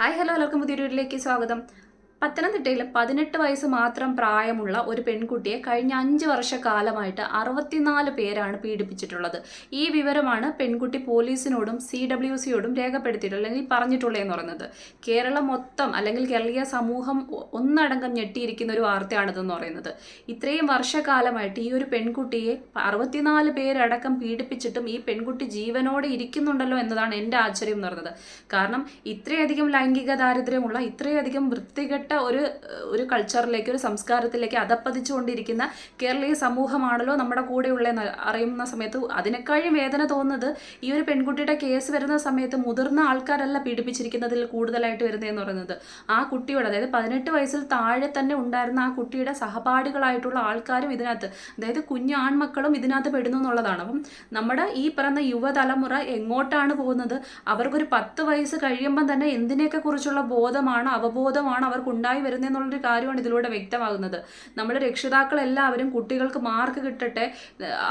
Hi hello എല്ലാവർക്കും പുതിയൊരു വീട്ടിലേക്ക് സ്വാഗതം. പത്തനംതിട്ടയിൽ പതിനെട്ട് വയസ്സ് മാത്രം പ്രായമുള്ള ഒരു പെൺകുട്ടിയെ കഴിഞ്ഞ അഞ്ച് വർഷക്കാലമായിട്ട് അറുപത്തിനാല് പേരാണ് പീഡിപ്പിച്ചിട്ടുള്ളത്. ഈ വിവരമാണ് പെൺകുട്ടി പോലീസിനോടും സി ഡബ്ല്യു സിയോടും രേഖപ്പെടുത്തിയിട്ടുള്ളത് അല്ലെങ്കിൽ പറഞ്ഞിട്ടുള്ളതെന്ന് പറയുന്നത്. കേരളം മൊത്തം അല്ലെങ്കിൽ കേരളീയ സമൂഹം ഒന്നടങ്കം ഞെട്ടിയിരിക്കുന്ന ഒരു വാർത്തയാണിതെന്ന് പറയുന്നത്. ഇത്രയും വർഷക്കാലമായിട്ട് ഈ ഒരു പെൺകുട്ടിയെ അറുപത്തിനാല് പേരടക്കം പീഡിപ്പിച്ചിട്ടും ഈ പെൺകുട്ടി ജീവനോടെ ഇരിക്കുന്നുണ്ടല്ലോ എന്നതാണ് എന്റെ ആശ്ചര്യം എന്ന് പറയുന്നത്. കാരണം ഇത്രയധികം ലൈംഗിക ദാരിദ്ര്യമുള്ള ഇത്രയധികം വൃത്തികെട്ട ഒരു ഒരു കൾച്ചറിലേക്ക് ഒരു സംസ്കാരത്തിലേക്ക് അതപ്പതിച്ചുകൊണ്ടിരിക്കുന്ന കേരളീയ സമൂഹമാണല്ലോ നമ്മുടെ കൂടെയുള്ള അറിയുന്ന സമയത്ത് അതിനേക്കാളും വേദന തോന്നുന്നത് ഈ ഒരു പെൺകുട്ടിയുടെ കേസ് വരുന്ന സമയത്ത് മുതിർന്ന ആൾക്കാരല്ല പീഡിപ്പിച്ചിരിക്കുന്നതിൽ കൂടുതലായിട്ട് വരുന്നതെന്ന് പറയുന്നത്. ആ കുട്ടിയോട് അതായത് പതിനെട്ട് വയസ്സിൽ താഴെ തന്നെ ഉണ്ടായിരുന്ന ആ കുട്ടിയുടെ സഹപാഠികളായിട്ടുള്ള ആൾക്കാരും ഇതിനകത്ത് അതായത് കുഞ്ഞു ആൺമക്കളും ഇതിനകത്ത് പെടുന്നു എന്നുള്ളതാണ്. അപ്പം നമ്മുടെ ഈ പറയുന്ന യുവതലമുറ എങ്ങോട്ടാണ് പോകുന്നത്? അവർക്കൊരു പത്ത് വയസ്സ് കഴിയുമ്പം തന്നെ എന്തിനെയൊക്കെ കുറിച്ചുള്ള ബോധമാണ് അവബോധമാണ് അവർക്ക് ഉണ്ടായി വരുന്നതെന്നുള്ളൊരു കാര്യമാണ് ഇതിലൂടെ വ്യക്തമാകുന്നത്. നമ്മുടെ രക്ഷിതാക്കളെല്ലാവരും കുട്ടികൾക്ക് മാർക്ക് കിട്ടട്ടെ.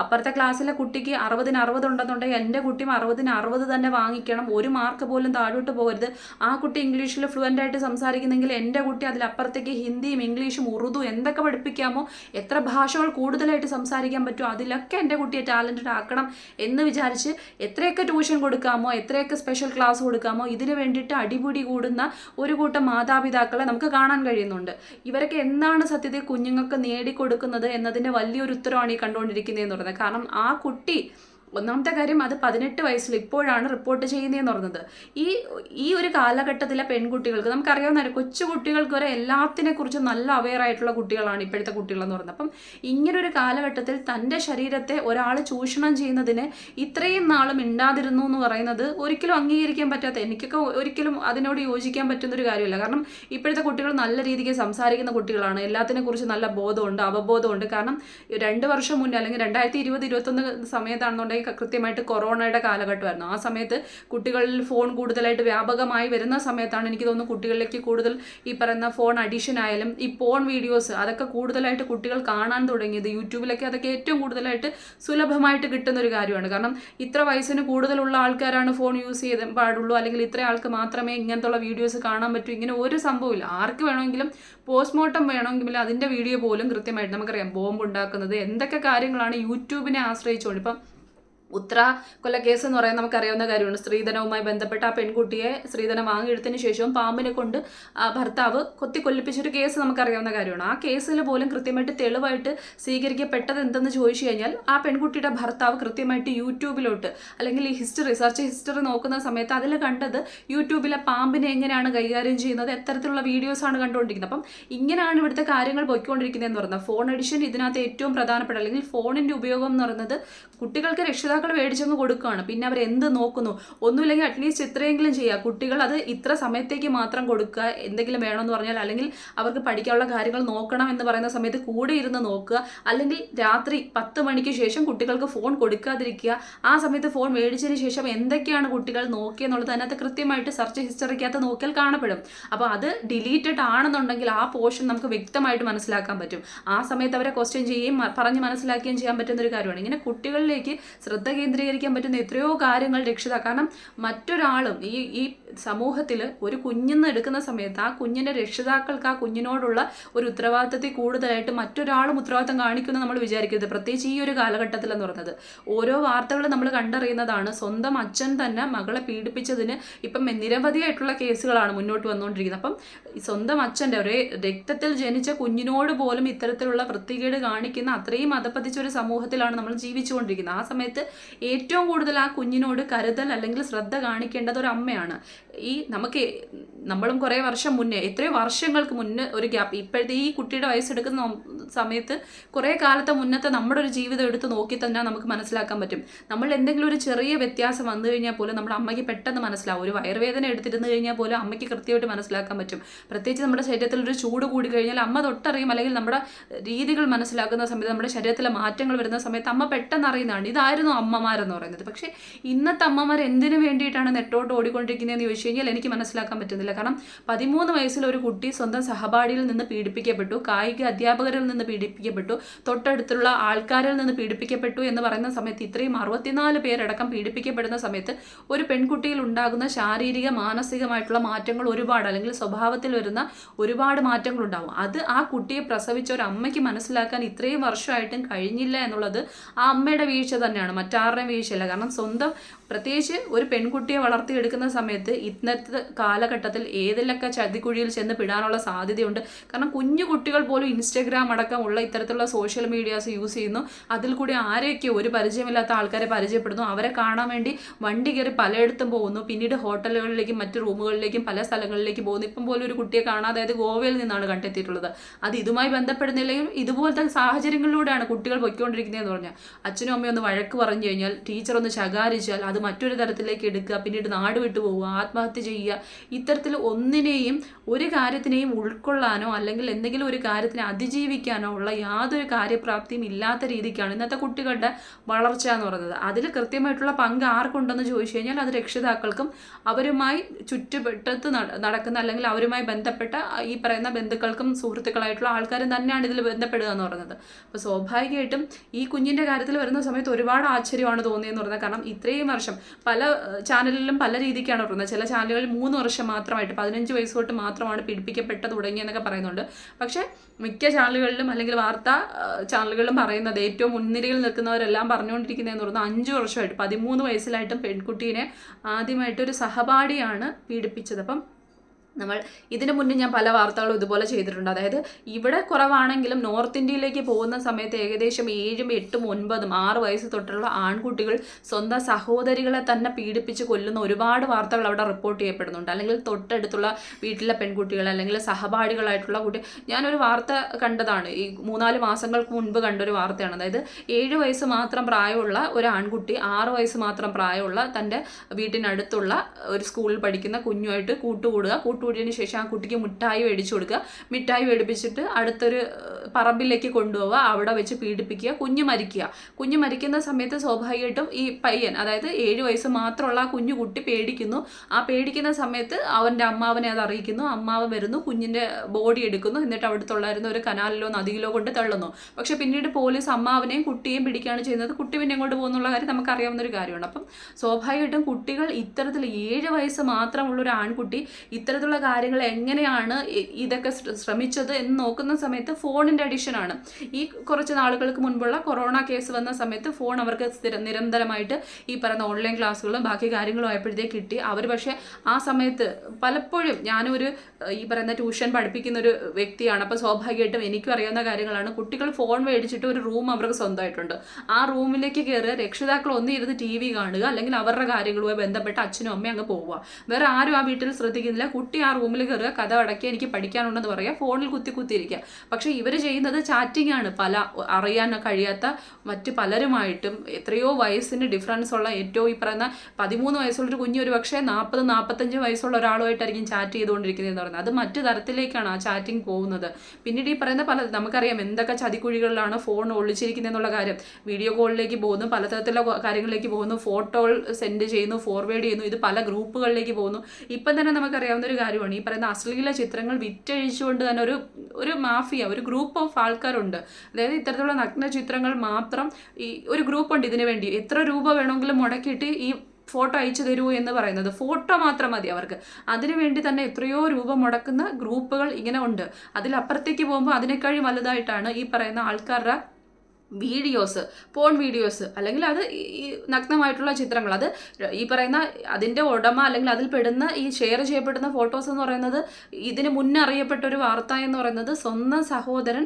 അപ്പുറത്തെ ക്ലാസ്സിലെ കുട്ടിക്ക് അറുപതിന് അറുപത് ഉണ്ടെന്നുണ്ടെങ്കിൽ എന്റെ കുട്ടിയും അറുപതിന് അറുപത് തന്നെ വാങ്ങിക്കണം. ഒരു മാർക്ക് പോലും താഴോട്ട് പോകരുത്. ആ കുട്ടി ഇംഗ്ലീഷിൽ ഫ്ലുവന്റ് ആയിട്ട് സംസാരിക്കുന്നെങ്കിൽ എന്റെ കുട്ടി അതിലപ്പുറത്തേക്ക് ഹിന്ദിയും ഇംഗ്ലീഷും ഉറുദു എന്തൊക്കെ പഠിപ്പിക്കാമോ എത്ര ഭാഷകൾ കൂടുതലായിട്ട് സംസാരിക്കാൻ പറ്റുമോ അതിലൊക്കെ എന്റെ കുട്ടിയെ ടാലന്റഡ് ആക്കണം എന്ന് വിചാരിച്ച് എത്രയൊക്കെ ട്യൂഷൻ കൊടുക്കാമോ എത്രയൊക്കെ സ്പെഷ്യൽ ക്ലാസ് കൊടുക്കാമോ ഇതിനു വേണ്ടിയിട്ട് അടിപിടി കൂടുന്ന ഒരു കൂട്ടം മാതാപിതാക്കളെ നമുക്ക് കാണാൻ കഴിയുന്നുണ്ട്. ഇവരൊക്കെ എന്താണ് സത്യത്തിൽ കുഞ്ഞുങ്ങൾക്ക് നേടിക്കൊടുക്കുന്നത് എന്നതിന്റെ വലിയൊരു ഉത്തരവാണ് ഈ കണ്ടുകൊണ്ടിരിക്കുന്നതെന്ന് പറയുന്നത്. കാരണം ആ കുട്ടി ഒന്നാമത്തെ കാര്യം അത് പതിനെട്ട് വയസ്സിൽ ഇപ്പോഴാണ് റിപ്പോർട്ട് ചെയ്യുന്നതെന്ന് പറഞ്ഞത്. ഈ ഈ ഒരു കാലഘട്ടത്തിലെ പെൺകുട്ടികൾക്ക് നമുക്കറിയാവുന്ന കൊച്ചു കുട്ടികൾക്ക് വരെ എല്ലാത്തിനെ കുറിച്ച് നല്ല അവെയർ ആയിട്ടുള്ള കുട്ടികളാണ് ഇപ്പോഴത്തെ കുട്ടികളെന്ന് പറയുന്നത്. അപ്പം ഇങ്ങനൊരു കാലഘട്ടത്തിൽ തന്റെ ശരീരത്തെ ഒരാൾ ചൂഷണം ചെയ്യുന്നതിന് ഇത്രയും നാളും മിണ്ടാതിരുന്നു എന്ന് പറയുന്നത് ഒരിക്കലും അംഗീകരിക്കാൻ പറ്റാത്ത എനിക്കൊക്കെ ഒരിക്കലും അതിനോട് യോജിക്കാൻ പറ്റുന്ന ഒരു കാര്യമല്ല. കാരണം ഇപ്പോഴത്തെ കുട്ടികൾ നല്ല രീതിക്ക് സംസാരിക്കുന്ന കുട്ടികളാണ്. എല്ലാത്തിനെ കുറിച്ച് നല്ല ബോധമുണ്ട് അവബോധമുണ്ട്. കാരണം രണ്ട് വർഷം മുന്നേ അല്ലെങ്കിൽ രണ്ടായിരത്തി ഇരുപത് ഇരുപത്തൊന്ന് സമയത്താണെന്നുണ്ടെങ്കിൽ കൃത്യമായിട്ട് കൊറോണയുടെ കാലഘട്ടമായിരുന്നു. ആ സമയത്ത് കുട്ടികളിൽ ഫോൺ കൂടുതലായിട്ട് വ്യാപകമായി വരുന്ന സമയത്താണ് എനിക്ക് തോന്നുന്നു കുട്ടികളിലേക്ക് കൂടുതൽ ഈ പറയുന്ന ഫോൺ അഡിഷൻ ആയാലും ഈ ഫോൺ വീഡിയോസ് അതൊക്കെ കൂടുതലായിട്ട് കുട്ടികൾ കാണാൻ തുടങ്ങിയത് യൂട്യൂബിലൊക്കെ അതൊക്കെ ഏറ്റവും കൂടുതലായിട്ട് സുലഭമായിട്ട് കിട്ടുന്ന ഒരു കാര്യമാണ്. കാരണം ഇത്ര വയസ്സിന് കൂടുതലുള്ള ആൾക്കാരാണ് ഫോൺ യൂസ് ചെയ്ത് പാടുള്ളൂ അല്ലെങ്കിൽ ഇത്ര ആൾക്ക് മാത്രമേ ഇങ്ങനത്തുള്ള വീഡിയോസ് കാണാൻ പറ്റൂ. ഇങ്ങനെ ഒരു സംഭവമില്ല. ആർക്ക് വേണമെങ്കിലും പോസ്റ്റ്മോർട്ടം വേണമെങ്കിലും അതിന്റെ വീഡിയോ പോലും കൃത്യമായിട്ട് നമുക്കറിയാം. ബോംബ് ഉണ്ടാക്കുന്നത് എന്തൊക്കെ കാര്യങ്ങളാണ് യൂട്യൂബിനെ ആശ്രയിച്ചുകൊണ്ട്. ഇപ്പം ഉത്ര കൊല കേസ് എന്ന് പറയുന്നത് നമുക്കറിയാവുന്ന കാര്യമാണ്. സ്ത്രീധനവുമായി ബന്ധപ്പെട്ട ആ പെൺകുട്ടിയെ സ്ത്രീധനം വാങ്ങിയെടുത്തതിന് ശേഷവും പാമ്പിനെ കൊണ്ട് ആ ഭർത്താവ് കൊത്തി കൊല്ലിപ്പിച്ചൊരു കേസ് നമുക്കറിയാവുന്ന കാര്യമാണ്. ആ കേസിൽ പോലും കൃത്യമായിട്ട് തെളിവായിട്ട് സ്വീകരിക്കപ്പെട്ടത് എന്തെന്ന് ചോദിച്ചു കഴിഞ്ഞാൽ ആ പെൺകുട്ടിയുടെ ഭർത്താവ് കൃത്യമായിട്ട് യൂട്യൂബിലോട്ട് അല്ലെങ്കിൽ ഈ ഹിസ്റ്ററി സെർച്ച് ഹിസ്റ്ററി നോക്കുന്ന സമയത്ത് അതിൽ കണ്ടത് യൂട്യൂബിലെ പാമ്പിനെ എങ്ങനെയാണ് കൈകാര്യം ചെയ്യുന്നത് എത്തരത്തിലുള്ള വീഡിയോസാണ് കണ്ടുകൊണ്ടിരിക്കുന്നത്. അപ്പം ഇങ്ങനെയാണ് ഇവിടുത്തെ കാര്യങ്ങൾ പൊയ്ക്കൊണ്ടിരിക്കുന്നതെന്ന് പറയുന്നത്. ഫോൺ എഡിഷൻ ഇതിനകത്ത് ഏറ്റവും പ്രധാനപ്പെട്ട അല്ലെങ്കിൽ ഫോണിന്റെ ഉപയോഗം എന്ന് പറയുന്നത് കുട്ടികൾക്ക് രക്ഷിതാക്കൾ മേടിച്ചൊന്ന് കൊടുക്കുകയാണ്. പിന്നെ അവർ എന്ത് നോക്കുന്നു? ഒന്നുമില്ലെങ്കിൽ അറ്റ്ലീസ്റ്റ് ഇത്രയെങ്കിലും ചെയ്യുക. കുട്ടികൾ അത് ഇത്ര സമയത്തേക്ക് മാത്രം കൊടുക്കുക. എന്തെങ്കിലും വേണമെന്ന് പറഞ്ഞാൽ അല്ലെങ്കിൽ അവർക്ക് പഠിക്കാനുള്ള കാര്യങ്ങൾ നോക്കണം എന്ന് പറയുന്ന സമയത്ത് കൂടെ ഇരുന്ന് നോക്കുക. അല്ലെങ്കിൽ രാത്രി പത്ത് മണിക്ക് ശേഷം കുട്ടികൾക്ക് ഫോൺ കൊടുക്കാതിരിക്കുക. ആ സമയത്ത് ഫോൺ മേടിച്ചതിന് ശേഷം എന്തൊക്കെയാണ് കുട്ടികൾ നോക്കിയെന്നുള്ളത് അതിനകത്ത് കൃത്യമായിട്ട് സെർച്ച് ഹിസ്റ്ററിക്കകത്ത് നോക്കിയാൽ കാണപ്പെടും. അപ്പോൾ അത് ഡിലീറ്റഡ് ആണെന്നുണ്ടെങ്കിൽ ആ പോർഷൻ നമുക്ക് വ്യക്തമായിട്ട് മനസ്സിലാക്കാൻ പറ്റും. ആ സമയത്ത് അവരെ ക്വസ്റ്റ്യൻ ചെയ്യുകയും പറഞ്ഞ് മനസ്സിലാക്കുകയും ചെയ്യാൻ പറ്റുന്ന ഒരു കാര്യമാണ്. ഇങ്ങനെ കുട്ടികളിലേക്ക് ശ്രദ്ധ കേന്ദ്രീകരിക്കാൻ പറ്റുന്ന എത്രയോ കാര്യങ്ങൾ രക്ഷിതാക്കാം കാരണം മറ്റൊരാളും ഈ ഈ സമൂഹത്തിൽ ഒരു കുഞ്ഞിന്ന് എടുക്കുന്ന സമയത്ത് ആ കുഞ്ഞിന്റെ രക്ഷിതാക്കൾക്ക് ആ കുഞ്ഞിനോടുള്ള ഒരു ഉത്തരവാദിത്തത്തിൽ കൂടുതലായിട്ട് മറ്റൊരാളും ഉത്തരവാദിത്തം കാണിക്കുമെന്ന് നമ്മൾ വിചാരിക്കരുത്. പ്രത്യേകിച്ച് ഈ ഒരു കാലഘട്ടത്തിൽ എന്ന് പറഞ്ഞത് ഓരോ വാർത്തകൾ നമ്മൾ കണ്ടറിയുന്നതാണ്. സ്വന്തം അച്ഛൻ തന്നെ മകളെ പീഡിപ്പിച്ചതിന് ഇപ്പം നിരവധിയായിട്ടുള്ള കേസുകളാണ് മുന്നോട്ട് വന്നുകൊണ്ടിരിക്കുന്നത് അപ്പം സ്വന്തം അച്ഛന്റെ ഒരേ രക്തത്തിൽ ജനിച്ച കുഞ്ഞിനോട് പോലും ഇത്തരത്തിലുള്ള വൃത്തികേട് കാണിക്കുന്ന അത്രയും അധപ്പതിച്ച ഒരു സമൂഹത്തിലാണ് നമ്മൾ ജീവിച്ചുകൊണ്ടിരിക്കുന്നത്. ആ സമയത്ത് ഏറ്റവും കൂടുതൽ ആ കുഞ്ഞിനോട് കരുതൽ അല്ലെങ്കിൽ ശ്രദ്ധ കാണിക്കേണ്ടത് ഒരു അമ്മയാണ്. ഈ നമുക്ക് നമ്മളും കുറേ വർഷം മുന്നേ എത്രയോ വർഷങ്ങൾക്ക് മുന്നേ ഒരു ഗ്യാപ്പ്. ഇപ്പോഴത്തെ ഈ കുട്ടിയുടെ വയസ്സെടുക്കുന്ന സമയത്ത് കുറേ കാലത്തെ മുന്നത്തെ നമ്മുടെ ഒരു ജീവിതം എടുത്ത് നോക്കി തന്നെ നമുക്ക് മനസ്സിലാക്കാൻ പറ്റും. നമ്മൾ എന്തെങ്കിലും ഒരു ചെറിയ വ്യത്യാസം വന്നു കഴിഞ്ഞാൽ പോലും നമ്മൾ അമ്മയ്ക്ക് പെട്ടെന്ന് മനസ്സിലാവും. ഒരു വയറുവേദന എടുത്തിരുന്നു കഴിഞ്ഞാൽ പോലും അമ്മയ്ക്ക് കൃത്യമായിട്ട് മനസ്സിലാക്കാൻ പറ്റും. പ്രത്യേകിച്ച് നമ്മുടെ ശരീരത്തിൽ ഒരു ചൂട് കൂടി കഴിഞ്ഞാൽ അമ്മ തൊട്ടറിയും അല്ലെങ്കിൽ നമ്മുടെ രീതികൾ മനസ്സിലാക്കുന്ന സമയത്ത് നമ്മുടെ ശരീരത്തിലെ മാറ്റങ്ങൾ വരുന്ന സമയത്ത് അമ്മ പെട്ടെന്ന് അറിയുന്നതാണ്. ഇതായിരുന്നു അമ്മമാരെന്ന് പറയുന്നത്. പക്ഷേ ഇന്നത്തെ അമ്മമാർ എന്തിനു വേണ്ടിയിട്ടാണ് നെട്ടോട്ട് ഓടിക്കൊണ്ടിരിക്കുന്നതെന്ന് ചോദിച്ചു കഴിഞ്ഞാൽ എനിക്ക് മനസ്സിലാക്കാൻ പറ്റുന്നില്ല. കാരണം പതിമൂന്ന് വയസ്സിൽ ഒരു കുട്ടി സ്വന്തം സഹപാഠിയിൽ നിന്ന് പീഡിപ്പിക്കപ്പെട്ടു കായിക അധ്യാപകരിൽ നിന്ന് പീഡിപ്പിക്കപ്പെട്ടു തൊട്ടടുത്തുള്ള ആൾക്കാരിൽ നിന്ന് പീഡിപ്പിക്കപ്പെട്ടു എന്ന് പറയുന്ന സമയത്ത് ഇത്രയും അറുപത്തിനാല് പേരടക്കം പീഡിപ്പിക്കപ്പെടുന്ന സമയത്ത് ഒരു പെൺകുട്ടിയിൽ ഉണ്ടാകുന്ന ശാരീരിക മാനസികമായിട്ടുള്ള മാറ്റങ്ങൾ ഒരുപാട് അല്ലെങ്കിൽ സ്വഭാവത്തിൽ വരുന്ന ഒരുപാട് മാറ്റങ്ങൾ ഉണ്ടാവും. അത് ആ കുട്ടിയെ പ്രസവിച്ച ഒരു അമ്മയ്ക്ക് മനസ്സിലാക്കാൻ ഇത്രയും വർഷമായിട്ടും കഴിഞ്ഞില്ല എന്നുള്ളത് ആ അമ്മയുടെ വീഴ്ച തന്നെയാണ്. മറ്റാരുടെയും വീഴ്ചയല്ല. കാരണം സ്വന്തം പ്രത്യേകിച്ച് ഒരു പെൺകുട്ടിയെ വളർത്തിയെടുക്കുന്ന സമയത്ത് ഇന്നത്തെ കാലഘട്ടത്തിൽ ഏതിലൊക്കെ ചതിക്കുഴിയിൽ ചെന്ന് പിടാനുള്ള സാധ്യതയുണ്ട്. കാരണം കുഞ്ഞു കുട്ടികൾ പോലും ഇൻസ്റ്റഗ്രാം അടക്കമുള്ള ഇത്തരത്തിലുള്ള സോഷ്യൽ മീഡിയാസ് യൂസ് ചെയ്യുന്നു. അതിൽ കൂടി ആരെയൊക്കെയോ ഒരു പരിചയമില്ലാത്ത ആൾക്കാരെ പരിചയപ്പെടുന്നു. അവരെ കാണാൻ വേണ്ടി വണ്ടി കയറി പലയിടത്തും പോകുന്നു. പിന്നീട് ഹോട്ടലുകളിലേക്കും മറ്റ് റൂമുകളിലേക്കും പല സ്ഥലങ്ങളിലേക്കും പോകുന്നു. ഇപ്പം പോലും ഒരു കുട്ടിയെ കാണാതെ അതായത് ഗോവയിൽ നിന്നാണ് കണ്ടെത്തിയിട്ടുള്ളത്. അത് ഇതുമായി ബന്ധപ്പെടുന്നില്ലെങ്കിൽ ഇതുപോലത്തെ സാഹചര്യങ്ങളിലൂടെയാണ് കുട്ടികൾ പൊയ്ക്കൊണ്ടിരിക്കുന്നതെന്ന് പറഞ്ഞാൽ അച്ഛനും അമ്മയും ഒന്ന് വഴക്ക് പറഞ്ഞു കഴിഞ്ഞാൽ ടീച്ചർ ഒന്ന് ശകാരിച്ചാൽ അത് മറ്റൊരു തരത്തിലേക്ക് എടുക്കുക പിന്നീട് നാട് വിട്ടു പോവുക ആത്മഹത്യ ചെയ്യുക. ഇത്തരത്തിൽ ഒന്നിനെയും ഒരു കാര്യത്തിനെയും ഉൾക്കൊള്ളാനോ അല്ലെങ്കിൽ എന്തെങ്കിലും ഒരു കാര്യത്തിനെ അതിജീവിക്കാനോ ഉള്ള യാതൊരു കാര്യപ്രാപ്തിയും ഇല്ലാത്ത രീതിക്കാണ് ഇന്നത്തെ കുട്ടികളുടെ വളർച്ച എന്ന് പറയുന്നത്. അതിൽ കൃത്യമായിട്ടുള്ള പങ്ക് ആർക്കുണ്ടെന്ന് ചോദിച്ചു കഴിഞ്ഞാൽ അത് രക്ഷിതാക്കൾക്കും അവരുമായി ചുറ്റുപെട്ടത്ത് നടക്കുന്ന അല്ലെങ്കിൽ അവരുമായി ബന്ധപ്പെട്ട ഈ പറയുന്ന ബന്ധുക്കൾക്കും സുഹൃത്തുക്കളായിട്ടുള്ള ആൾക്കാരും തന്നെയാണ് ഇതിൽ ബന്ധപ്പെടുക എന്ന് പറയുന്നത്. അപ്പോൾ സ്വാഭാവികമായിട്ടും ഈ കുഞ്ഞിന്റെ കാര്യത്തിൽ വരുന്ന സമയത്ത് ഒരുപാട് ആശ്ചര്യമാണ് തോന്നിയെന്ന് പറയുന്നത്. കാരണം ഇത്രയും വർഷം പല ചാനലിലും പല രീതിക്കാണ് പറയുന്നത് ചില ചാനലുകളിൽ മൂന്ന് വർഷം മാത്രമായിട്ട് പതിനഞ്ച് വയസ്സ് തൊട്ട് മാത്രമാണ് പീഡിപ്പിക്കപ്പെട്ട തുടങ്ങിയെന്നൊക്കെ പറയുന്നുണ്ട്. പക്ഷേ മിക്ക ചാനലുകളിലും അല്ലെങ്കിൽ വാർത്താ ചാനലുകളിലും പറയുന്നത് ഏറ്റവും മുൻനിരയിൽ നിൽക്കുന്നവരെല്ലാം പറഞ്ഞുകൊണ്ടിരിക്കുന്നതെന്ന് പറയുന്നത് അഞ്ച് വർഷമായിട്ട് പതിമൂന്ന് വയസ്സിലായിട്ടും പെൺകുട്ടീനെ ആദ്യമായിട്ടൊരു സഹപാഠിയാണ് പീഡിപ്പിച്ചത്. അപ്പം നമ്മൾ ഇതിനു മുന്നേ ഞാൻ പല വാർത്തകളും ഇതുപോലെ ചെയ്തിട്ടുണ്ട്. അതായത് ഇവിടെ കുറവാണെങ്കിലും നോർത്ത് ഇന്ത്യയിലേക്ക് പോകുന്ന സമയത്ത് ഏകദേശം ഏഴും എട്ടും ഒൻപതും ആറ് വയസ്സ് തൊട്ടുള്ള ആൺകുട്ടികൾ സ്വന്തം സഹോദരികളെ തന്നെ പീഡിപ്പിച്ച് കൊല്ലുന്ന ഒരുപാട് വാർത്തകൾ അവിടെ റിപ്പോർട്ട് ചെയ്യപ്പെടുന്നുണ്ട്. അല്ലെങ്കിൽ തൊട്ടടുത്തുള്ള വീട്ടിലെ പെൺകുട്ടികൾ അല്ലെങ്കിൽ സഹപാഠികളായിട്ടുള്ള കുട്ടി ഞാനൊരു വാർത്ത കണ്ടതാണ്. ഈ മൂന്നാൽ മാസങ്ങൾക്ക് മുൻപ് കണ്ടൊരു വാർത്തയാണ്. അതായത് ഏഴ് വയസ്സ് മാത്രം പ്രായമുള്ള ഒരു ആൺകുട്ടി ആറ് വയസ്സ് മാത്രം പ്രായമുള്ള തന്റെ വീട്ടിനടുത്തുള്ള ഒരു സ്കൂളിൽ പഠിക്കുന്ന കുഞ്ഞുമായിട്ട് കൂട്ടുകൂടുക. കൂട്ടുകൂടിയതിന് ശേഷം ആ കുട്ടിക്ക് മിഠായി മേടിച്ചു കൊടുക്കുക. മിഠായി മേടിപ്പിച്ചിട്ട് അടുത്തൊരു പറമ്പിലേക്ക് കൊണ്ടുപോവുക. അവിടെ വെച്ച് പീഡിപ്പിക്കുക. കുഞ്ഞ് മരിക്കുക. കുഞ്ഞു മരിക്കുന്ന സമയത്ത് സ്വാഭാവികമായിട്ടും ഈ പയ്യൻ അതായത് ഏഴ് വയസ്സ് മാത്രമുള്ള ആ കുഞ്ഞു കുട്ടി പേടിക്കുന്നു. ആ പേടിക്കുന്ന സമയത്ത് അവന്റെ അമ്മാവനെ അത് അറിയിക്കുന്നു. അമ്മാവൻ വരുന്നു കുഞ്ഞിന്റെ ബോഡി എടുക്കുന്നു. എന്നിട്ട് അവിടെ തൊള്ളായിരുന്ന ഒരു കനാലിലോ നദിയിലോ കൊണ്ട് തള്ളുന്നു. പക്ഷെ പിന്നീട് പോലീസ് അമ്മാവനെയും കുട്ടിയെയും പിടിക്കുകയാണ് ചെയ്യുന്നത്. കുട്ടി പിന്നെ എങ്ങോട്ട് പോകുന്നുള്ള കാര്യം നമുക്കറിയാവുന്ന ഒരു കാര്യമാണ്. അപ്പം സ്വാഭാവികമായിട്ടും കുട്ടികൾ ഇത്തരത്തിൽ ഏഴ് വയസ്സ് മാത്രമുള്ള ഒരു ആൺകുട്ടി ഇത്തരത്തിലുള്ള കാര്യങ്ങൾ എങ്ങനെയാണ് ഇതൊക്കെ ശ്ര- ശ്രമിച്ചത് എന്ന് നോക്കുന്ന സമയത്ത് ഫോണിന്റെ ആണ് ഈ കുറച്ച് നാളുകൾക്ക് മുൻപുള്ള കൊറോണ കേസ് വന്ന സമയത്ത് ഫോൺ അവർക്ക് സ്ഥിര നിരന്തരമായിട്ട് ഈ പറയുന്ന ഓൺലൈൻ ക്ലാസ്സുകളും ബാക്കി കാര്യങ്ങളും ആയപ്പോഴത്തേക്ക് കിട്ടി. അവർ പക്ഷേ ആ സമയത്ത് പലപ്പോഴും ഞാനൊരു ഈ പറയുന്ന ട്യൂഷൻ പഠിപ്പിക്കുന്ന ഒരു വ്യക്തിയാണ്. അപ്പോൾ സ്വാഭാവികമായിട്ടും എനിക്കും അറിയാവുന്ന കാര്യങ്ങളാണ്. കുട്ടികൾ ഫോൺ മേടിച്ചിട്ട് ഒരു റൂം അവർക്ക് സ്വന്തമായിട്ടുണ്ട്. ആ റൂമിലേക്ക് കയറി രക്ഷിതാക്കൾ ഒന്നിരുന്ന് ടി വി കാണുക അല്ലെങ്കിൽ അവരുടെ കാര്യങ്ങളുമായി ബന്ധപ്പെട്ട് അച്ഛനും അമ്മയും അങ്ങ് പോവുക. വേറെ ആരും ആ വീട്ടിൽ ശ്രദ്ധിക്കുന്നില്ല. കുട്ടി ആ റൂമിൽ കയറുക കഥ അടക്കി എനിക്ക് പഠിക്കാനുണ്ടെന്ന് പറയുക ഫോണിൽ കുത്തി കുത്തിയിരിക്കുക. പക്ഷേ ഇവർ ചെയ്യുന്നത് ചാറ്റിംഗ് ആണ്. പല അറിയാൻ കഴിയാത്ത മറ്റ് പലരുമായിട്ടും എത്രയോ വയസ്സിന് ഡിഫറൻസ് ഉള്ള ഏറ്റവും ഈ പറയുന്ന പതിമൂന്ന് വയസ്സുള്ള ഒരു കുഞ്ഞ് ഒരു പക്ഷേ നാൽപ്പത് നാൽപ്പത്തഞ്ച് വയസ്സുള്ള ഒരാളുമായിട്ടായിരിക്കും ചാറ്റ് ചെയ്തുകൊണ്ടിരിക്കുന്നതെന്ന് പറയുന്നത്. അത് മറ്റു തരത്തിലേക്കാണ് ആ ചാറ്റിംഗ് പോകുന്നത്. പിന്നീട് ഈ പറയുന്ന പല നമുക്കറിയാം എന്തൊക്കെ ചതിക്കുഴികളിലാണ് ഫോൺ ഒളിച്ചിരിക്കുന്നതെന്നുള്ള കാര്യം. വീഡിയോ കോളിലേക്ക് പോകുന്നു പലതരത്തിലുള്ള കാര്യങ്ങളിലേക്ക് പോകുന്നു ഫോട്ടോകൾ സെൻഡ് ചെയ്യുന്നു ഫോർവേഡ് ചെയ്യുന്നു ഇത് പല ഗ്രൂപ്പുകളിലേക്ക് പോകുന്നു. ഇപ്പം തന്നെ നമുക്കറിയാവുന്ന ഒരു കാര്യമാണ്. ഈ പറയുന്ന അശ്ലീല ചിത്രങ്ങൾ വിറ്റഴിച്ചുകൊണ്ട് തന്നെ ഒരു ഒരു മാഫിയ ഒരു ഗ്രൂപ്പ് ഓഫ് ആൾക്കാരുണ്ട്. അതായത് ഇത്തരത്തിലുള്ള നഗ്ന ചിത്രങ്ങൾ മാത്രം ഈ ഒരു ഗ്രൂപ്പ് ഉണ്ട് ഇതിനു വേണ്ടി. എത്ര രൂപ വേണമെങ്കിലും മുടക്കിയിട്ട് ഈ ഫോട്ടോ അയച്ചു തരുമോ എന്ന് പറയുന്നത്. ഫോട്ടോ മാത്രം മതി അവർക്ക്. അതിനുവേണ്ടി തന്നെ എത്രയോ രൂപ മുടക്കുന്ന ഗ്രൂപ്പുകൾ ഇങ്ങനെ ഉണ്ട്. അതിലപ്പുറത്തേക്ക് പോകുമ്പോൾ അതിനേക്കാളും വലുതായിട്ടാണ് ഈ പറയുന്ന ആൾക്കാരുടെ വീഡിയോസ് പോൺ വീഡിയോസ് അല്ലെങ്കിൽ അത് ഈ നഗ്നമായിട്ടുള്ള ചിത്രങ്ങൾ. അത് ഈ പറയുന്ന അതിന്റെ ഉടമ അല്ലെങ്കിൽ അതിൽ പെടുന്ന ഈ ഷെയർ ചെയ്യപ്പെടുന്ന ഫോട്ടോസ് എന്ന് പറയുന്നത് ഇതിന് മുന്നേ അറിയപ്പെട്ട ഒരു വാർത്ത എന്ന് പറയുന്നത് സ്വന്തം സഹോദരൻ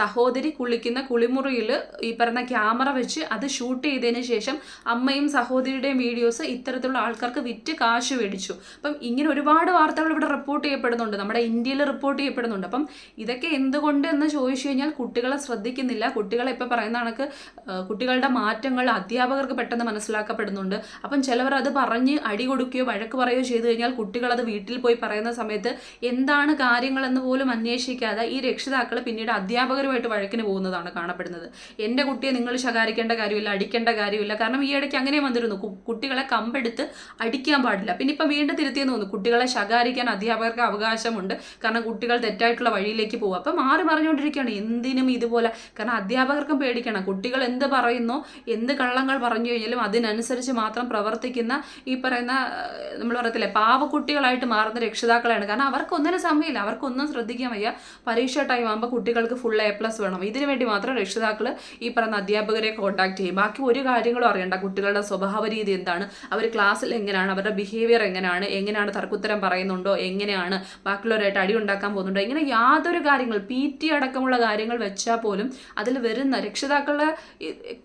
സഹോദരി കുളിക്കുന്ന കുളിമുറിയിൽ ഈ പറയുന്ന ക്യാമറ വെച്ച് അത് ഷൂട്ട് ചെയ്തതിന് ശേഷം അമ്മയും സഹോദരിയുടെയും വീഡിയോസ് ഇത്തരത്തിലുള്ള ആൾക്കാർക്ക് വിറ്റ് കാശ് മേടിച്ചു. അപ്പം ഇങ്ങനെ ഒരുപാട് വാർത്തകൾ ഇവിടെ റിപ്പോർട്ട് ചെയ്യപ്പെടുന്നുണ്ട്. നമ്മുടെ ഇന്ത്യയിൽ റിപ്പോർട്ട് ചെയ്യപ്പെടുന്നുണ്ട്. അപ്പം ഇതൊക്കെ എന്തുകൊണ്ട് എന്ന് ചോദിച്ചു കഴിഞ്ഞാൽ കുട്ടികളെ ശ്രദ്ധിക്കുന്നില്ല. കുട്ടികളെ ഇപ്പോൾ പറയുന്ന കണക്ക് കുട്ടികളുടെ മാറ്റങ്ങൾ അധ്യാപകർക്ക് പെട്ടെന്ന് മനസ്സിലാക്കപ്പെടുന്നുണ്ട്. അപ്പം ചിലവർ അത് പറഞ്ഞ് അടി കൊടുക്കുകയോ വഴക്ക് പറയുകയോ ചെയ്തു കഴിഞ്ഞാൽ കുട്ടികൾ അത് വീട്ടിൽ പോയി പറയുന്ന സമയത്ത് എന്താണ് കാര്യങ്ങളെന്ന് പോലും അന്വേഷിക്കാതെ ഈ രക്ഷിതാക്കൾ പിന്നീട് അധ്യാപകരുമായിട്ട് വഴക്കിന് പോകുന്നതാണ് കാണപ്പെടുന്നത്. എന്റെ കുട്ടിയെ നിങ്ങൾ ശകാരിക്കേണ്ട കാര്യമില്ല അടിക്കേണ്ട കാര്യമില്ല. കാരണം ഈ ഇടയ്ക്ക് അങ്ങനെ വന്നിരുന്നു. കുട്ടികളെ കമ്പെടുത്ത് അടിക്കാൻ പാടില്ല. പിന്നെ ഇപ്പം വീണ്ടും തിരുത്തിയെന്ന് തോന്നുന്നു. കുട്ടികളെ ശകാരിക്കാൻ അധ്യാപകർക്ക് അവകാശമുണ്ട്. കാരണം കുട്ടികൾ തെറ്റായിട്ടുള്ള വഴിയിലേക്ക് പോകും അപ്പം മാറി മറിഞ്ഞുകൊണ്ടിരിക്കുകയാണ്. എന്തിനും ഇതുപോലെ. കാരണം അധ്യാപകർക്കും പേടിക്കണം കുട്ടികൾ എന്ത് പറയുന്നു എന്ത് കള്ളങ്ങൾ പറഞ്ഞു കഴിഞ്ഞാലും അതിനനുസരിച്ച് മാത്രം പ്രവർത്തിക്കുന്ന ഈ പറയുന്ന നമ്മൾ പറയത്തില്ലേ പാവക്കുട്ടികളായിട്ട് മാറുന്ന രക്ഷിതാക്കളാണ് കാരണം അവർക്ക് ഒന്നിനും സമയമില്ല. അവർക്കൊന്നും ശ്രദ്ധിക്കാൻ വയ്യ. പരീക്ഷ ടൈം ആകുമ്പോൾ കുട്ടികൾക്ക് ഫുൾ എ പ്ലസ് വേണം. ഇതിനു വേണ്ടി മാത്രം രക്ഷിതാക്കൾ ഈ പറയുന്ന അധ്യാപകരെ കോൺടാക്ട് ചെയ്യും. ബാക്കി ഒരു കാര്യങ്ങളും അറിയണ്ട. കുട്ടികളുടെ സ്വഭാവ രീതി എന്താണ്? അവർ ക്ലാസ്സിൽ എങ്ങനെയാണ്? അവരുടെ ബിഹേവിയർ എങ്ങനെയാണ്? എങ്ങനെയാണ് തർക്കുത്തരം പറയുന്നുണ്ടോ? എങ്ങനെയാണ്? ബാക്കിയുള്ളവരായിട്ട് അടി ഉണ്ടാക്കാൻ പോകുന്നുണ്ടോ? ഇങ്ങനെ യാതൊരു കാര്യങ്ങൾ പി ടി അടക്കമുള്ള കാര്യങ്ങൾ വെച്ചാൽ പോലും അതിൽ വരുന്ന രക്ഷിതാക്കളെ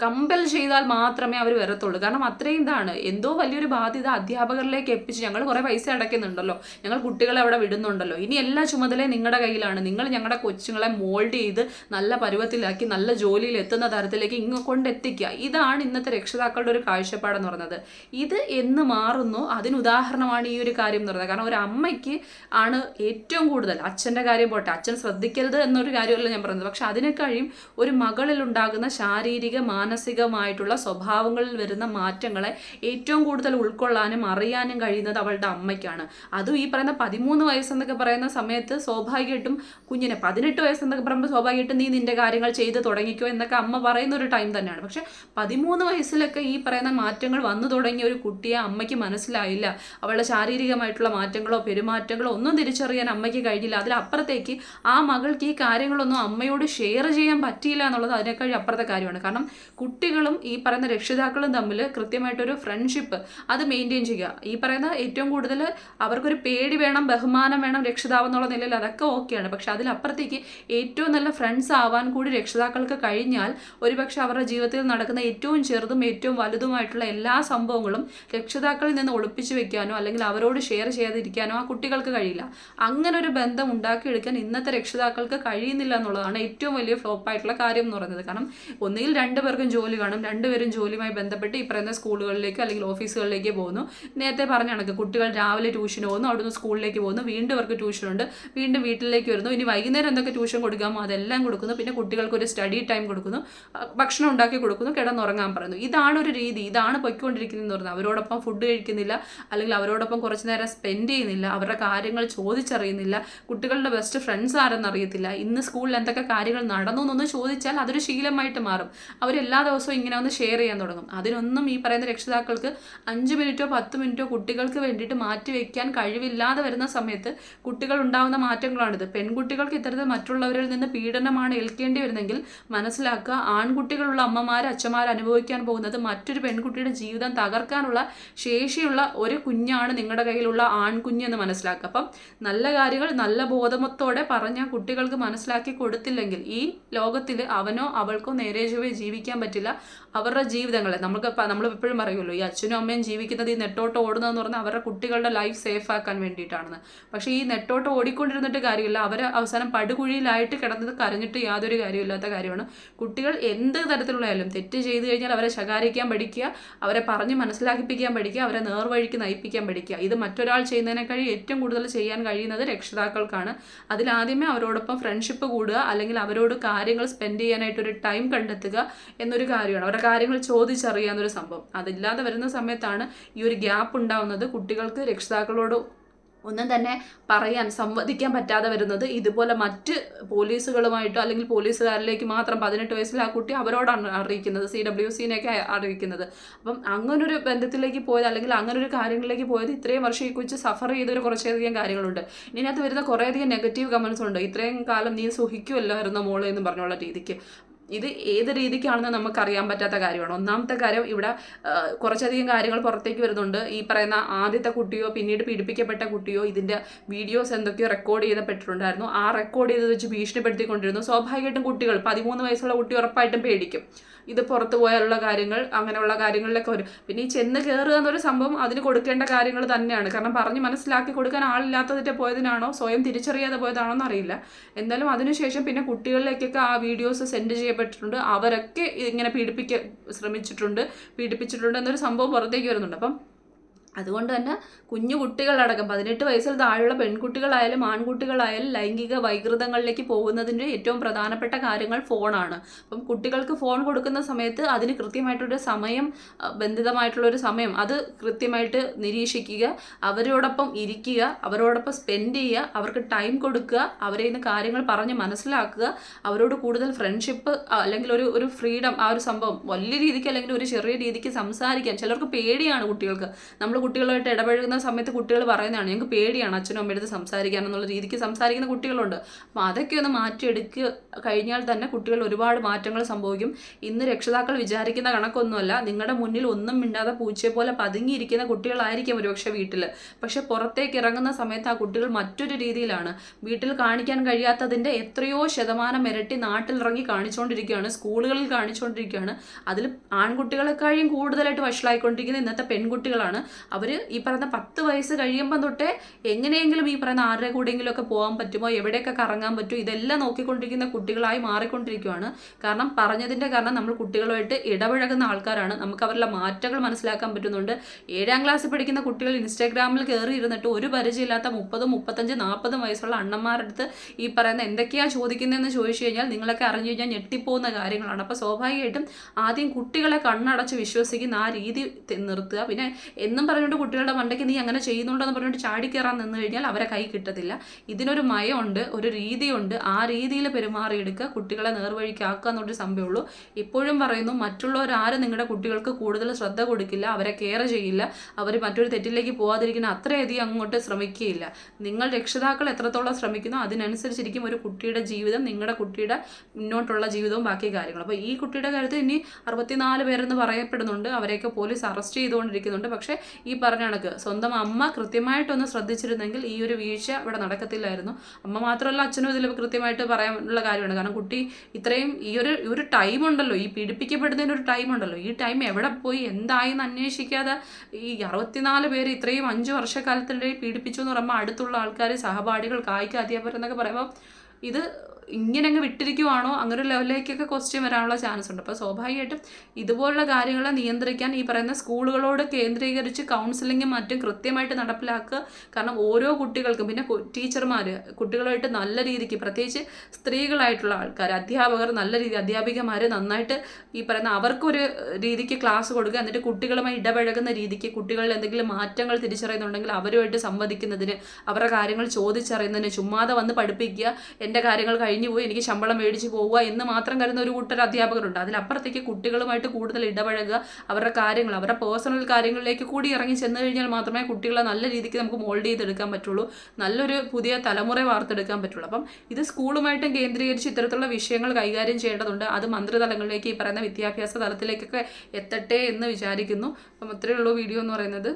കമ്പൽ ചെയ്താൽ മാത്രമേ അവർ വരത്തുള്ളൂ. കാരണം അത്രയും ഇതാണ്. എന്തോ വലിയൊരു ബാധ്യത അധ്യാപകരിലേക്ക് എപ്പിച്ച് ഞങ്ങൾ കുറേ പൈസ അടയ്ക്കുന്നുണ്ടല്ലോ ഞങ്ങൾ കുട്ടികളെ അവിടെ വിടുന്നുണ്ടല്ലോ. ഇനി എല്ലാ ചുമതലയും നിങ്ങളുടെ കയ്യിലാണ്. നിങ്ങൾ ഞങ്ങളുടെ കൊച്ചുങ്ങളെ മോൾഡ് ചെയ്ത് നല്ല പരുവത്തിലാക്കി നല്ല ജോലിയിൽ എത്തുന്ന തരത്തിലേക്ക് ഇങ്ങ് കൊണ്ടെത്തിക്കുക ഇതാണ് ഇന്നത്തെ രക്ഷിതാക്കളുടെ ഒരു കാഴ്ചപ്പാടെന്ന് പറയുന്നത്. ഇത് എന്ന് മാറുന്നു അതിന് ഉദാഹരണമാണ് ഈ ഒരു കാര്യം എന്ന് പറയുന്നത്. കാരണം ഒരു അമ്മയ്ക്ക് ആണ് ഏറ്റവും കൂടുതൽ അച്ഛന്റെ കാര്യം പോട്ടെ. അച്ഛൻ ശ്രദ്ധിക്കരുത് എന്നൊരു കാര്യമല്ല ഞാൻ പറയുന്നത്. പക്ഷെ അതിനേക്കാളും ഒരു മകളിൽ ഉണ്ടാകുന്ന ശാരീരിക മാനസികമായിട്ടുള്ള സ്വഭാവങ്ങളിൽ വരുന്ന മാറ്റങ്ങളെ ഏറ്റവും കൂടുതൽ ഉൾക്കൊള്ളാനും അറിയാനും കഴിയുന്നത് അവളുടെ അമ്മയ്ക്കാണ്. അതും ഈ പറയുന്ന പതിമൂന്ന് വയസ്സെന്നൊക്കെ പറയുന്ന സമയത്ത് സ്വാഭാവികമായിട്ടും കുഞ്ഞിനെ പതിനെട്ട് വയസ്സെന്നൊക്കെ പറയുമ്പോൾ സ്വാഭാവികമായിട്ടും നീ നിന്റെ കാര്യങ്ങൾ ചെയ്ത് തുടങ്ങിക്കോ എന്നൊക്കെ അമ്മ പറയുന്ന ഒരു ടൈം തന്നെയാണ്. പക്ഷെ പതിമൂന്ന് വയസ്സിലൊക്കെ ഈ പറയുന്ന മാറ്റങ്ങൾ വന്നു തുടങ്ങിയ ഒരു കുട്ടിയെ അമ്മയ്ക്ക് മനസ്സിലായില്ല. അവളുടെ ശാരീരികമായിട്ടുള്ള മാറ്റങ്ങളോ പെരുമാറ്റങ്ങളോ ഒന്നും തിരിച്ചറിയാൻ അമ്മയ്ക്ക് കഴിഞ്ഞില്ല. അതിലപ്പുറത്തേക്ക് ആ മകൾക്ക് ഈ കാര്യങ്ങളൊന്നും അമ്മയോട് ഷെയർ ചെയ്യാൻ പറ്റിയില്ല എന്നുള്ളത് അതിനേക്കാൾ അപ്പുറത്തെ കാര്യമാണ്. കാരണം കുട്ടികളും ഈ പറയുന്ന രക്ഷിതാക്കളും തമ്മിൽ കൃത്യമായിട്ടൊരു ഫ്രണ്ട്ഷിപ്പ് അത് മെയിന്റെയിൻ ചെയ്യുക. ഈ പറയുന്ന ഏറ്റവും കൂടുതൽ അവർക്കൊരു പേടി വേണം ബഹുമാനം വേണം രക്ഷിതാവ് എന്നുള്ള നിലയിൽ അതൊക്കെ ഓക്കെയാണ് പക്ഷെ അതിലപ്പുറത്തേക്ക് ഏറ്റവും നല്ല ഫ്രണ്ട്സ് ആവാൻ കൂടി രക്ഷിതാക്കൾക്ക് കഴിഞ്ഞാൽ ഒരുപക്ഷെ അവരുടെ ജീവിതത്തിൽ നടക്കുന്ന ഏറ്റവും ചെറുതും ഏറ്റവും വലുതുമായിട്ടുള്ള എല്ലാ സംഭവങ്ങളും രക്ഷിതാക്കളിൽ നിന്ന് ഒളിപ്പിച്ചു വെക്കാനോ അല്ലെങ്കിൽ അവരോട് ഷെയർ ചെയ്യാതിരിക്കാനോ ആ കുട്ടികൾക്ക് കഴിയില്ല. അങ്ങനെ ഒരു ബന്ധം ഉണ്ടാക്കിയെടുക്കാൻ ഇന്നത്തെ രക്ഷിതാക്കൾക്ക് കഴിയുന്നില്ല എന്നുള്ളതാണ് ഏറ്റവും വലിയ ഫ്ലോപ്പായിട്ടുള്ള കാര്യം എന്ന് പറയുന്നത്. കാരണം ഒന്നുകിൽ രണ്ടുപേർക്കും ജോലി കാണും രണ്ടുപേരും ജോലിയുമായി ബന്ധപ്പെട്ട് ഈ പറയുന്ന സ്കൂളുകളിലേക്കോ അല്ലെങ്കിൽ ഓഫീസുകളിലേക്ക് പോകുന്നു. നേരത്തെ പറഞ്ഞ കണക്ക് കുട്ടികൾ രാവിലെ ട്യൂഷന് പോകുന്നു അവിടുന്ന് സ്കൂളിലേക്ക് പോകുന്നു വീണ്ടും അവർക്ക് ട്യൂഷനുണ്ട് വീണ്ടും വീട്ടിലേക്ക് വരുന്നു. ഇനി വൈകുന്നേരം എന്തൊക്കെ ട്യൂഷൻ കൊടുക്കാമോ അതെല്ലാം കൊടുക്കുന്നു. പിന്നെ കുട്ടികൾക്ക് ഒരു സ്റ്റഡി ടൈം കൊടുക്കുന്നു ഭക്ഷണം ഉണ്ടാക്കി കൊടുക്കുന്നു കിടന്നുറങ്ങാൻ പറയുന്നു. ഇതാണ് ഒരു രീതി. ഇതാണ് പൊയ്ക്കൊണ്ടിരിക്കുന്നതെന്ന് പറയുന്നത് അവരോടൊപ്പം ഫുഡ് കഴിക്കുന്നില്ല അല്ലെങ്കിൽ അവരോടൊപ്പം കുറച്ച് നേരം സ്പെൻഡ് ചെയ്യുന്നില്ല അവരുടെ കാര്യങ്ങൾ ചോദിച്ചറിയുന്നില്ല കുട്ടികളുടെ ബെസ്റ്റ് ഫ്രണ്ട്സ് ആരെന്നറിയത്തില്ല ഇന്ന് സ്കൂളിൽ എന്തൊക്കെ കാര്യങ്ങൾ നടന്നു എന്നൊന്ന് ചോദിച്ചാൽ അതൊരു ശീലമായിട്ട് മാറും. അവർ എല്ലാ ദിവസവും ഇങ്ങനെ ഒന്ന് ഷെയർ ചെയ്യാൻ തുടങ്ങും. അതിനൊന്നും ഈ പറയുന്ന രക്ഷിതാക്കൾക്ക് അഞ്ച് മിനിറ്റോ പത്ത് മിനിറ്റോ കുട്ടികൾക്ക് വേണ്ടിയിട്ട് മാറ്റി വയ്ക്കാൻ കഴിവില്ലാതെ വരുന്ന സമയത്ത് കുട്ടികൾ ഉണ്ടാകുന്ന മാറ്റങ്ങളാണിത്. പെൺകുട്ടികൾക്ക് ഇത്തരത്തിൽ മറ്റുള്ളവരിൽ നിന്ന് പീഡനമാണ് ഏൽക്കേണ്ടി വരുന്നെങ്കിൽ മനസ്സിലാക്കുക ആൺകുട്ടികളുള്ള അമ്മമാർ അച്ഛന്മാർ അനുഭവിക്കാൻ പോകുന്നത് മറ്റൊരു പെൺകുട്ടിയുടെ ജീവിതം തകർക്കാനുള്ള ശേഷിയുള്ള ഒരു കുഞ്ഞാണ് നിങ്ങളുടെ കയ്യിലുള്ള ആൺകുഞ്ഞ് എന്ന് മനസ്സിലാക്കുക. അപ്പം നല്ല കാര്യങ്ങൾ നല്ല ബോധമത്തോടെ പറഞ്ഞ കുട്ടികൾക്ക് മനസ്സിലാക്കി കൊടുത്തില്ലെങ്കിൽ ഈ ലോകത്തിൽ അവനോ അവൾക്കോ നേരെ ചൊവ്വേ ജീവിക്കാൻ പറ്റില്ല. അവരുടെ ജീവിതങ്ങളെ നമുക്ക് നമ്മൾ എപ്പോഴും പറയുമല്ലോ ഈ അച്ഛനും അമ്മയും ജീവിക്കുന്നത് ഈ നെട്ടോട്ട് ഓടുന്നതെന്ന് പറഞ്ഞാൽ അവരുടെ കുട്ടികളുടെ ലൈഫ് സേഫ് ആക്കാൻ വേണ്ടിയിട്ടാണെന്ന്. പക്ഷേ ഈ നെട്ടോട്ട് ഓടിക്കൊണ്ടിരുന്നിട്ട് കാര്യമില്ല. അവർ അവസാനം പടുകുഴിയിലായിട്ട് കിടന്നത് കരഞ്ഞിട്ട് യാതൊരു കാര്യമില്ലാത്ത കാര്യമാണ്. കുട്ടികൾ എന്ത് തരത്തിലുള്ളതായാലും തെറ്റ് ചെയ്തു കഴിഞ്ഞാൽ അവരെ ശകാരിക്കാൻ പഠിക്കുക അവരെ പറഞ്ഞ് മനസ്സിലാക്കിപ്പിക്കാൻ പഠിക്കുക അവരെ നേർവഴിക്ക് നയിപ്പിക്കാൻ പഠിക്കുക. ഇത് മറ്റൊരാൾ ചെയ്യുന്നതിനേക്കാൾ ഏറ്റവും കൂടുതൽ ചെയ്യാൻ കഴിയുന്നത് രക്ഷിതാക്കൾക്കാണ്. അതിലാദ്യമേ അവരോടൊപ്പം ഫ്രണ്ട്ഷിപ്പ് കൂടുക അല്ലെങ്കിൽ അവരോട് കാര്യങ്ങൾ സ്പെൻഡ് ചെയ്യാനായിട്ട് ഒരു ടൈം കണ്ടെത്തുക എന്നൊരു കാര്യമാണ്. അവരുടെ കാര്യങ്ങൾ ചോദിച്ചറിയാവുന്നൊരു സംഭവം. അതില്ലാതെ വരുന്ന സമയത്താണ് ഈ ഒരു ഗ്യാപ്പ് ഉണ്ടാവുന്നത്. കുട്ടികൾക്ക് രക്ഷിതാക്കളോട് ഒന്നും തന്നെ പറയാൻ സംവദിക്കാൻ പറ്റാതെ വരുന്നത്. ഇതുപോലെ മറ്റ് പോലീസുകളുമായിട്ടോ അല്ലെങ്കിൽ പോലീസുകാരിലേക്ക് മാത്രം പതിനെട്ട് വയസ്സിൽ ആ കുട്ടി അവരോടാണ് അറിയിക്കുന്നത്. സി ഡബ്ല്യു സിനെയൊക്കെ അറിയിക്കുന്നത്. അപ്പം അങ്ങനൊരു ബന്ധത്തിലേക്ക് പോയത് അല്ലെങ്കിൽ അങ്ങനൊരു കാര്യങ്ങളിലേക്ക് പോയത് ഇത്രയും വർഷം ഈ കൊച്ച് സഫർ ചെയ്തൊരു കുറച്ചധികം കാര്യങ്ങളുണ്ട്. ഇതിനകത്ത് വരുന്ന കുറേയധികം നെഗറ്റീവ് കമൻസ് ഉണ്ട്. ഇത്രയും കാലം നീ സുഖിക്കുമല്ലായിരുന്നോ മോളെ എന്ന് പറഞ്ഞുള്ള രീതിക്ക്. ഇത് ഏത് രീതിക്കാണെന്ന് നമുക്ക് അറിയാൻ പറ്റാത്ത കാര്യമാണ്. ഒന്നാമത്തെ കാര്യം ഇവിടെ കുറച്ചധികം കാര്യങ്ങൾ പുറത്തേക്ക് വരുന്നുണ്ട്. ഈ പറയുന്ന ആദ്യത്തെ കുട്ടിയോ പിന്നീട് പീഡിപ്പിക്കപ്പെട്ട കുട്ടിയോ ഇതിന്റെ വീഡിയോസ് എന്തൊക്കെയോ റെക്കോർഡ് ചെയ്തപ്പെട്ടിട്ടുണ്ടായിരുന്നു. ആ റെക്കോർഡ് ചെയ്ത് വെച്ച് ഭീഷണിപ്പെടുത്തിക്കൊണ്ടിരുന്നു. സ്വാഭാവികമായിട്ടും കുട്ടികൾ പതിമൂന്ന് വയസ്സുള്ള കുട്ടി ഉറപ്പായിട്ടും പേടിക്കും. ഇത് പുറത്തു പോയാലുള്ള കാര്യങ്ങൾ അങ്ങനെയുള്ള കാര്യങ്ങളിലൊക്കെ വരും. പിന്നെ ഈ ചെന്ന് കയറുക എന്നൊരു സംഭവം അതിന് കൊടുക്കേണ്ട കാര്യങ്ങൾ തന്നെയാണ്. കാരണം പറഞ്ഞ് മനസ്സിലാക്കി കൊടുക്കാൻ ആളില്ലാത്തതിന്റെ പോയതിനാണോ സ്വയം തിരിച്ചറിയാതെ പോയതാണോ എന്നറിയില്ല എന്തായാലും അതിനുശേഷം പിന്നെ കുട്ടികളിലേക്കൊക്കെ ആ വീഡിയോസ് സെൻഡ് ചെയ്യപ്പെട്ട പീഡിപ്പിക്കപ്പെട്ടിട്ടുണ്ട് അവരൊക്കെ ഇങ്ങനെ പീഡിപ്പിക്ക ശ്രമിച്ചിട്ടുണ്ട്. പീഡിപ്പിച്ചിട്ടുണ്ട് എന്നൊരു സംഭവം പുറത്തേക്ക് വരുന്നുണ്ട്. അപ്പം അതുകൊണ്ട് തന്നെ കുഞ്ഞു കുട്ടികളടക്കം പതിനെട്ട് വയസ്സിൽ താഴെയുള്ള പെൺകുട്ടികളായാലും ആൺകുട്ടികളായാലും ലൈംഗിക വൈകൃതങ്ങളിലേക്ക് പോകുന്നതിന്റെ ഏറ്റവും പ്രധാനപ്പെട്ട കാര്യങ്ങൾ ഫോണാണ്. അപ്പം കുട്ടികൾക്ക് ഫോൺ കൊടുക്കുന്ന സമയത്ത് അതിന് കൃത്യമായിട്ടൊരു സമയം ബന്ധിതമായിട്ടുള്ളൊരു സമയം അത് കൃത്യമായിട്ട് നിരീക്ഷിക്കുക അവരോടൊപ്പം ഇരിക്കുക അവരോടൊപ്പം സ്പെൻഡ് ചെയ്യുക അവർക്ക് ടൈം കൊടുക്കുക അവരെ ഇന്ന് കാര്യങ്ങൾ പറഞ്ഞ് മനസ്സിലാക്കുക അവരോട് കൂടുതൽ ഫ്രണ്ട്ഷിപ്പ് അല്ലെങ്കിൽ ഒരു ഒരു ഫ്രീഡം ആ ഒരു സംഭവം വലിയ രീതിക്ക് അല്ലെങ്കിൽ ഒരു ചെറിയ രീതിക്ക് സംസാരിക്കാൻ ചിലർക്ക് പേടിയാണ് കുട്ടികൾക്ക്. നമ്മൾ കുട്ടികളുമായിട്ട് ഇടപഴകുന്ന സമയത്ത് കുട്ടികൾ പറയുന്നതാണ് ഞങ്ങൾക്ക് പേടിയാണ് അച്ഛനും അമ്മയുടെ സംസാരിക്കാൻ എന്നുള്ള രീതിക്ക് സംസാരിക്കുന്ന കുട്ടികളുണ്ട്. അപ്പോൾ അതൊക്കെ ഒന്ന് മാറ്റിയെടുക്കുക കഴിഞ്ഞാൽ തന്നെ കുട്ടികൾ ഒരുപാട് മാറ്റങ്ങൾ സംഭവിക്കും. ഇന്ന് രക്ഷിതാക്കൾ വിചാരിക്കുന്ന കണക്കൊന്നുമല്ല. നിങ്ങളുടെ മുന്നിൽ ഒന്നും മിണ്ടാതെ പൂച്ചയെ പോലെ പതുങ്ങിയിരിക്കുന്ന കുട്ടികളായിരിക്കും ഒരുപക്ഷെ വീട്ടിൽ. പക്ഷെ പുറത്തേക്ക് ഇറങ്ങുന്ന സമയത്ത് ആ കുട്ടികൾ മറ്റൊരു രീതിയിലാണ്. വീട്ടിൽ കാണിക്കാൻ കഴിയാത്തതിന്റെ എത്രയോ ശതമാനം ഇരട്ടി നാട്ടിലിറങ്ങി കാണിച്ചുകൊണ്ടിരിക്കുകയാണ് സ്കൂളുകളിൽ കാണിച്ചുകൊണ്ടിരിക്കുകയാണ് അതിൽ ആൺകുട്ടികളെക്കാളും കൂടുതലായിട്ട് വഷളായിക്കൊണ്ടിരിക്കുന്നത് ഇന്നത്തെ പെൺകുട്ടികളാണ്. അവർ ഈ പറയുന്ന പത്ത് വയസ്സ് കഴിയുമ്പം തൊട്ടേ എങ്ങനെയെങ്കിലും ഈ പറയുന്ന ആരുടെ കൂടെയെങ്കിലും ഒക്കെ പോകാൻ പറ്റുമോ? എവിടെയൊക്കെ കറങ്ങാൻ പറ്റുമോ? ഇതെല്ലാം നോക്കിക്കൊണ്ടിരിക്കുന്ന കുട്ടികളായി മാറിക്കൊണ്ടിരിക്കുകയാണ് കാരണം പറഞ്ഞതിന്റെ കാരണം നമ്മൾ കുട്ടികളുമായിട്ട് ഇടപഴകുന്ന ആൾക്കാരാണ്. നമുക്ക് അവരുടെ മാറ്റങ്ങൾ മനസ്സിലാക്കാൻ പറ്റുന്നുണ്ട്. ഏഴാം ക്ലാസ്സിൽ പഠിക്കുന്ന കുട്ടികൾ ഇൻസ്റ്റാഗ്രാമിൽ കയറി ഇരുന്നിട്ട് ഒരു പരിചയമില്ലാത്ത മുപ്പതും മുപ്പത്തഞ്ച് നാൽപ്പതും വയസ്സുള്ള അണ്ണന്മാരുടെ അടുത്ത് ഈ പറയുന്ന എന്തൊക്കെയാണ് ചോദിക്കുന്നതെന്ന് ചോദിച്ചു കഴിഞ്ഞാൽ നിങ്ങളൊക്കെ അറിഞ്ഞു കഴിഞ്ഞാൽ ഞെട്ടിപ്പോകുന്ന കാര്യങ്ങളാണ്. അപ്പോൾ സ്വാഭാവികമായിട്ടും ആദ്യം കുട്ടികളെ കണ്ണടച്ച് വിശ്വസിക്കുന്ന ആ രീതി നിർത്തുക. പിന്നെ എന്നും പറഞ്ഞുകൊണ്ട് കുട്ടികളുടെ മണ്ടയ്ക്ക് നീ അങ്ങനെ ചെയ്യുന്നുണ്ടെന്ന് പറഞ്ഞുകൊണ്ട് ചാടിക്കയറാൻ നിന്ന് കഴിഞ്ഞാൽ അവരെ കൈ കിട്ടത്തില്ല. ഇതിനൊരു മയമുണ്ട് ഒരു രീതിയുണ്ട്. ആ രീതിയിൽ പെരുമാറിയെടുക്കുക കുട്ടികളെ നേർവഴിക്കാക്കുക എന്നൊരു സംഭവമുള്ളൂ ഇപ്പോഴും പറയുന്നു മറ്റുള്ളവരാരും നിങ്ങളുടെ കുട്ടികൾക്ക് കൂടുതൽ ശ്രദ്ധ കൊടുക്കില്ല അവരെ കെയർ ചെയ്യില്ല അവർ മറ്റൊരു തെറ്റിലേക്ക് പോകാതിരിക്കുന്ന അത്രയധികം അങ്ങോട്ട് ശ്രമിക്കുകയില്ല. നിങ്ങൾ രക്ഷിതാക്കൾ എത്രത്തോളം ശ്രമിക്കുന്നു അതിനനുസരിച്ചിരിക്കും ഒരു കുട്ടിയുടെ ജീവിതം നിങ്ങളുടെ കുട്ടിയുടെ മുന്നോട്ടുള്ള ജീവിതവും ബാക്കി കാര്യങ്ങളും. അപ്പോൾ ഈ കുട്ടിയുടെ കാര്യത്തിൽ ഇനി അറുപത്തിനാല് പേരെന്ന് പറയപ്പെടുന്നുണ്ട്. അവരെയൊക്കെ പോലീസ് അറസ്റ്റ് ചെയ്തുകൊണ്ടിരിക്കുന്നുണ്ട്. പക്ഷേ ഈ പറഞ്ഞ കണക്ക്. സ്വന്തം അമ്മ കൃത്യമായിട്ടൊന്ന് ശ്രദ്ധിച്ചിരുന്നെങ്കിൽ ഈ ഒരു വീഴ്ച ഇവിടെ നടക്കത്തില്ലായിരുന്നു. അമ്മ മാത്രമല്ല അച്ഛനും ഇതിൽ കൃത്യമായിട്ട് പറയാനുള്ള കാര്യമാണ്. കാരണം കുട്ടി ഇത്രയും ഈ ഒരു ഒരു ടൈം ഉണ്ടല്ലോ. ഈ പീഡിപ്പിക്കപ്പെടുന്നതിന് ഒരു ടൈം ഉണ്ടല്ലോ. ഈ ടൈം എവിടെ പോയി? എന്തായി എന്ന് അന്വേഷിക്കാതെ ഈ അറുപത്തിനാല് പേര് ഇത്രയും അഞ്ച് വർഷക്കാലത്തിനിടയിൽ പീഡിപ്പിച്ചു എന്ന് പറയുമ്പോൾ അടുത്തുള്ള ആൾക്കാർ സഹപാഠികൾ കായിക അധ്യാപകർ എന്നൊക്കെ പറയുമ്പോൾ ഇത് ഇങ്ങനെ അങ്ങ് വിട്ടിരിക്കുവാണോ? അങ്ങനെ ഒരു ലെവലിലേക്കൊക്കെ ക്വസ്റ്റ്യൻ വരാനുള്ള ചാൻസ് ഉണ്ട്. അപ്പോൾ സ്വാഭാവികമായിട്ടും ഇതുപോലുള്ള കാര്യങ്ങളെ നിയന്ത്രിക്കാൻ ഈ പറയുന്ന സ്കൂളുകളോട് കേന്ദ്രീകരിച്ച് കൗൺസിലിങ്ങും മറ്റും കൃത്യമായിട്ട് നടപ്പിലാക്കുക. കാരണം ഓരോ കുട്ടികൾക്കും പിന്നെ ടീച്ചർമാർ കുട്ടികളുമായിട്ട് നല്ല രീതിക്ക് പ്രത്യേകിച്ച് സ്ത്രീകളായിട്ടുള്ള ആൾക്കാർ അധ്യാപകർ നല്ല രീതി അധ്യാപികമാർ നന്നായിട്ട് ഈ പറയുന്ന അവർക്കൊരു രീതിക്ക് ക്ലാസ് കൊടുക്കുക. എന്നിട്ട് കുട്ടികളുമായി ഇടപഴകുന്ന രീതിക്ക് കുട്ടികളിൽ എന്തെങ്കിലും മാറ്റങ്ങൾ തിരിച്ചറിയുന്നുണ്ടെങ്കിൽ അവരുമായിട്ട് സംവദിക്കുന്നതിന് അവരുടെ കാര്യങ്ങൾ ചോദിച്ചറിയുന്നതിന് ചുമ്മാതെ വന്ന് പഠിപ്പിക്കുക. എന്റെ കാര്യങ്ങൾ കഴിഞ്ഞു പോയി എനിക്ക് ശമ്പളം മേടിച്ച് പോവുക എന്ന് മാത്രം കരുതുന്ന ഒരു കൂട്ടർ അധ്യാപകരുണ്ട്. അതിലപ്പുറത്തേക്ക് കുട്ടികളുമായിട്ട് കൂടുതൽ ഇടപഴകുക അവരുടെ കാര്യങ്ങൾ അവരുടെ പേഴ്സണൽ കാര്യങ്ങളിലേക്ക് കൂടി ഇറങ്ങി ചെന്ന് കഴിഞ്ഞാൽ മാത്രമേ കുട്ടികളെ നല്ല രീതിക്ക് നമുക്ക് മോൾഡ് ചെയ്തെടുക്കാൻ പറ്റുള്ളൂ. നല്ലൊരു പുതിയ തലമുറ വാർത്തെടുക്കാൻ പറ്റുള്ളൂ. അപ്പം ഇത് സ്കൂളുമായിട്ടും കേന്ദ്രീകരിച്ച് ഇത്തരത്തിലുള്ള വിഷയങ്ങൾ കൈകാര്യം ചെയ്യേണ്ടതുണ്ട്. അത് മന്ത്രിതലങ്ങളിലേക്ക് ഈ പറയുന്ന വിദ്യാഭ്യാസ തലത്തിലേക്കൊക്കെ എത്തട്ടെ എന്ന് വിചാരിക്കുന്നു. അപ്പം അത്രയേ ഉള്ളൂ വീഡിയോ എന്ന് പറയുന്നത്.